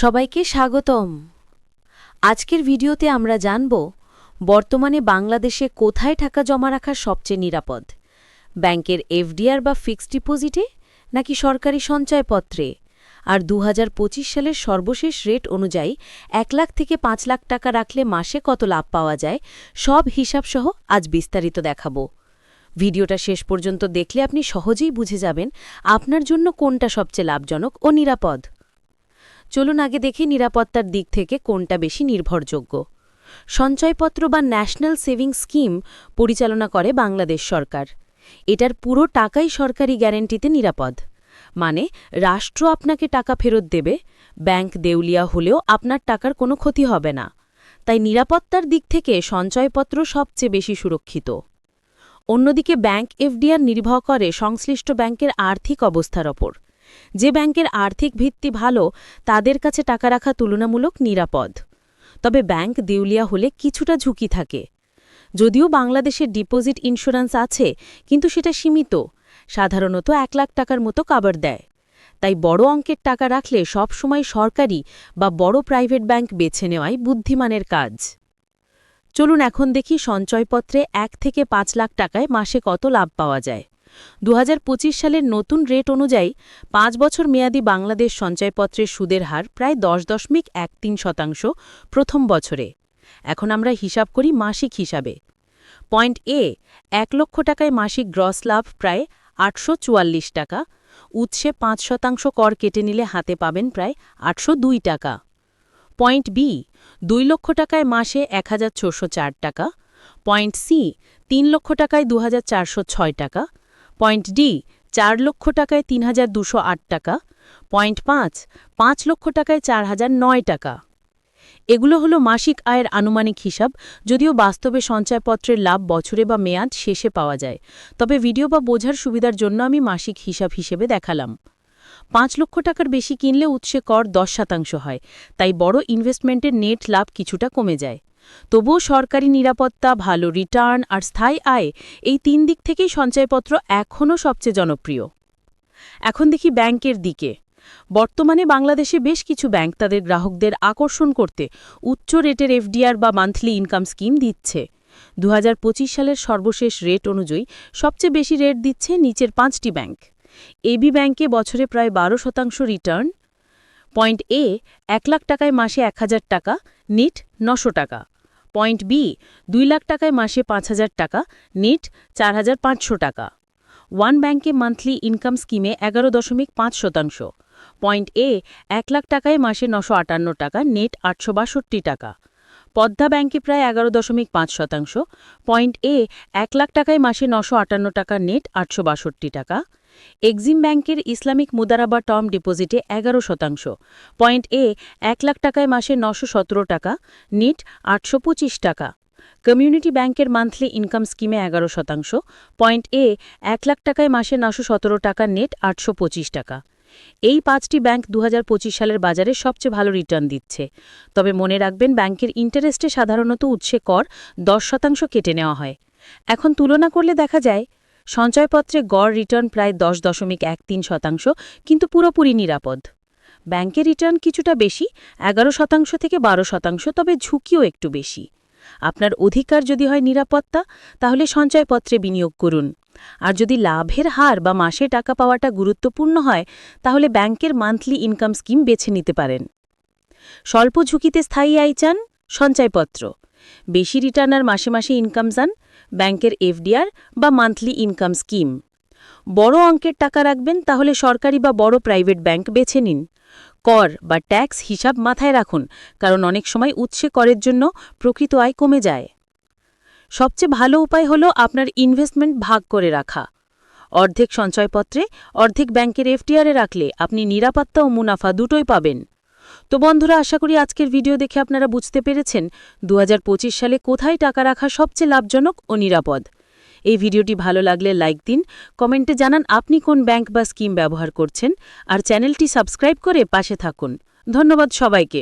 সবাইকে স্বাগতম। আজকের ভিডিওতে আমরা জানব, বর্তমানে বাংলাদেশে কোথায় টাকা জমা রাখা সবচেয়ে নিরাপদ? ব্যাংকের এফডিআর বা ফিক্সড ডিপোজিটে, নাকি সরকারি সঞ্চয়পত্রে? আর দু হাজার পঁচিশ সালের সর্বশেষ রেট অনুযায়ী এক লাখ থেকে পাঁচ লাখ টাকা রাখলে মাসে কত লাভ পাওয়া যায়, সব হিসাবসহ আজ বিস্তারিত দেখাবো। ভিডিওটা শেষ পর্যন্ত দেখলে আপনি সহজেই বুঝে যাবেন, আপনার জন্য কোনটা সবচেয়ে লাভজনক ও নিরাপদ। চলুন আগে দেখি নিরাপত্তার দিক থেকে কোনটা বেশি নির্ভরযোগ্য। সঞ্চয়পত্র বা ন্যাশনাল সেভিং স্কিম পরিচালনা করে বাংলাদেশ সরকার। এটার পুরো টাকাই সরকারি গ্যারেন্টিতে নিরাপদ। মানে রাষ্ট্র আপনাকে টাকা ফেরত দেবে, ব্যাংক দেউলিয়া হলেও আপনার টাকার কোনো ক্ষতি হবে না। তাই নিরাপত্তার দিক থেকে সঞ্চয়পত্র সবচেয়ে বেশি সুরক্ষিত। অন্যদিকে ব্যাংক এফডিআর নির্ভর করে সংশ্লিষ্ট ব্যাংকের আর্থিক অবস্থার ওপর। যে ব্যাংকের আর্থিক ভিত্তি ভালো, তাদের কাছে টাকা রাখা তুলনামূলক নিরাপদ। তবে ব্যাংক দেউলিয়া হলে কিছুটা ঝুঁকি থাকে। যদিও বাংলাদেশের ডিপোজিট ইন্স্যুরেন্স আছে, কিন্তু সেটা সীমিত। সাধারণত এক লাখ টাকার মতো কাবার দেয়। তাই বড় অঙ্কের টাকা রাখলে সবসময় সরকারি বা বড় প্রাইভেট ব্যাংক বেছে নেওয়াই বুদ্ধিমানের কাজ। চলুন এখন দেখি সঞ্চয়পত্রে এক থেকে পাঁচ লাখ টাকায় মাসে কত লাভ পাওয়া যায়। দু হাজার পঁচিশ সালের নতুন রেট অনুযায়ী পাঁচ বছর মেয়াদী বাংলাদেশ সঞ্চয়পত্রের সুদের হার প্রায় দশ দশমিক এক তিন শতাংশ প্রথম বছরে। এখন আমরা হিসাব করি মাসিক হিসাবে। পয়েন্ট এ এক লক্ষ টাকায় মাসিক গ্রস লাভ প্রায় আটশো চুয়াল্লিশ টাকা, উৎসে পাঁচ শতাংশ কর কেটে নিলে হাতে পাবেন প্রায় আটশো দুই টাকা। পয়েন্ট বি দুই লক্ষ টাকায় মাসে এক টাকা। পয়েন্ট সি তিন লক্ষ টাকায় দু হাজার চারশো ছয় টাকা। পয়েন্ট ডি, চার লক্ষ টাকায় তিন টাকা। পয়েন্ট পাঁচ পাঁচ লক্ষ টাকায় চার হাজার নয় টাকা। এগুলো হলো মাসিক আয়ের আনুমানিক হিসাব, যদিও বাস্তবে সঞ্চয়পত্রের লাভ বছরে বা মেয়াদ শেষে পাওয়া যায়। তবে ভিডিও বা বোঝার সুবিধার জন্য আমি মাসিক হিসাব হিসেবে দেখালাম। পাঁচ লক্ষ টাকার বেশি কিনলে উৎসে কর দশ শতাংশ হয়, তাই বড় ইনভেস্টমেন্টের নেট লাভ কিছুটা কমে যায়। তবুও সরকারি নিরাপত্তা, ভালো রিটার্ন আর স্থায়ী আয় এই তিন দিক থেকেই সঞ্চয়পত্র এখনও সবচেয়ে জনপ্রিয়। এখন দেখি ব্যাংকের দিকে। বর্তমানে বাংলাদেশে বেশ কিছু ব্যাংক তাদের গ্রাহকদের আকর্ষণ করতে উচ্চ রেটের এফডিআর বা মান্থলি ইনকাম স্কিম দিচ্ছে। দু হাজার পঁচিশ সালের সর্বশেষ রেট অনুযায়ী সবচেয়ে বেশি রেট দিচ্ছে নিচের পাঁচটি ব্যাংক। এবি ব্যাংকে বছরে প্রায় বারো শতাংশ রিটার্ন পয়েন্ট এ, এক লাখ টাকায় মাসে এক হাজার টাকা, নিট নশো টাকা। পয়েন্ট বি, দুই লাখ টাকায় মাসে পাঁচ হাজার টাকা, নেট চার হাজার পাঁচশো টাকা। ওয়ান ব্যাংকে মান্থলি ইনকাম স্কিমে এগারো দশমিক পাঁচ শতাংশ। পয়েন্ট এ, এক লাখ টাকায় মাসে নশো আটান্ন টাকা, নেট আটশো বাষট্টি টাকা। পদ্মা ব্যাংকে প্রায় এগারো দশমিক পাঁচ শতাংশ। পয়েন্ট এ, এক লাখ টাকায় মাসে নশো আটান্ন টাকা, নেট আটশো বাষট্টি টাকা। এক্সিম ব্যাংকের ইসলামিক মুদারাবা টার্ম ডিপোজিটে এগারো শতাংশ। পয়েন্ট এ, এক লাখ টাকায় মাসে নশো টাকা, নিট আটশো পঁচিশ টাকা। কমিউনিটি ব্যাংকের মান্থলি ইনকাম স্কিমে এগারো শতাংশ। পয়েন্ট এ, এক লাখ টাকায় মাসে নশো সতেরো টাকা, নেট আটশো পঁচিশ টাকা। এই পাঁচটি ব্যাংক দু হাজার পঁচিশ সালের বাজারে সবচেয়ে ভালো রিটার্ন দিচ্ছে। তবে মনে রাখবেন, ব্যাংকের ইন্টারেস্টে সাধারণত উৎসে কর দশ শতাংশ কেটে নেওয়া হয়। এখন তুলনা করলে দেখা যায় সঞ্চয়পত্রে গড় রিটার্ন প্রায় দশ দশমিক এক তিন শতাংশ, কিন্তু পুরোপুরি নিরাপদ। ব্যাংকের রিটার্ন কিছুটা বেশি, এগারো শতাংশ থেকে বারো শতাংশ, তবে ঝুঁকিও একটু বেশি। আপনার অধিকার যদি হয় নিরাপত্তা, তাহলে সঞ্চয়পত্রে বিনিয়োগ করুন। আর যদি লাভের হার বা মাসে টাকা পাওয়াটা গুরুত্বপূর্ণ হয়, তাহলে ব্যাংকের মান্থলি ইনকাম স্কিম বেছে নিতে পারেন। স্বল্প ঝুঁকিতে স্থায়ী আয় চান, সঞ্চয়পত্র। বেশি রিটার্ন আর মাসে মাসে ইনকাম চান ব্যাংকের এফডিআর বা মান্থলি ইনকাম স্কিম। বড় অঙ্কের টাকা রাখবেন, তাহলে সরকারি বা বড় প্রাইভেট ব্যাংক বেছে নিন। কর বা ট্যাক্স হিসাব মাথায় রাখুন, কারণ অনেক সময় উৎসে করের জন্য প্রকৃত আয় কমে যায়। সবচেয়ে ভালো উপায় হল আপনার ইনভেস্টমেন্ট ভাগ করে রাখা। অর্ধেক সঞ্চয়পত্রে, অর্ধেক ব্যাংকের এফডিআরে রাখলে আপনি নিরাপত্তা ও মুনাফা দুটোই পাবেন। তো বন্ধুরা, আশা করি আজকের ভিডিও দেখে আপনারা বুঝতে পেরেছেন দু হাজার পঁচিশ সালে কোথায় টাকা রাখা সবচেয়ে লাভজনক ও নিরাপদ। এই ভিডিওটি ভালো লাগলে লাইক দিন, কমেন্টে জানান আপনি কোন ব্যাংক বা স্কিম ব্যবহার করছেন, আর চ্যানেলটি সাবস্ক্রাইব করে পাশে থাকুন। ধন্যবাদ সবাইকে।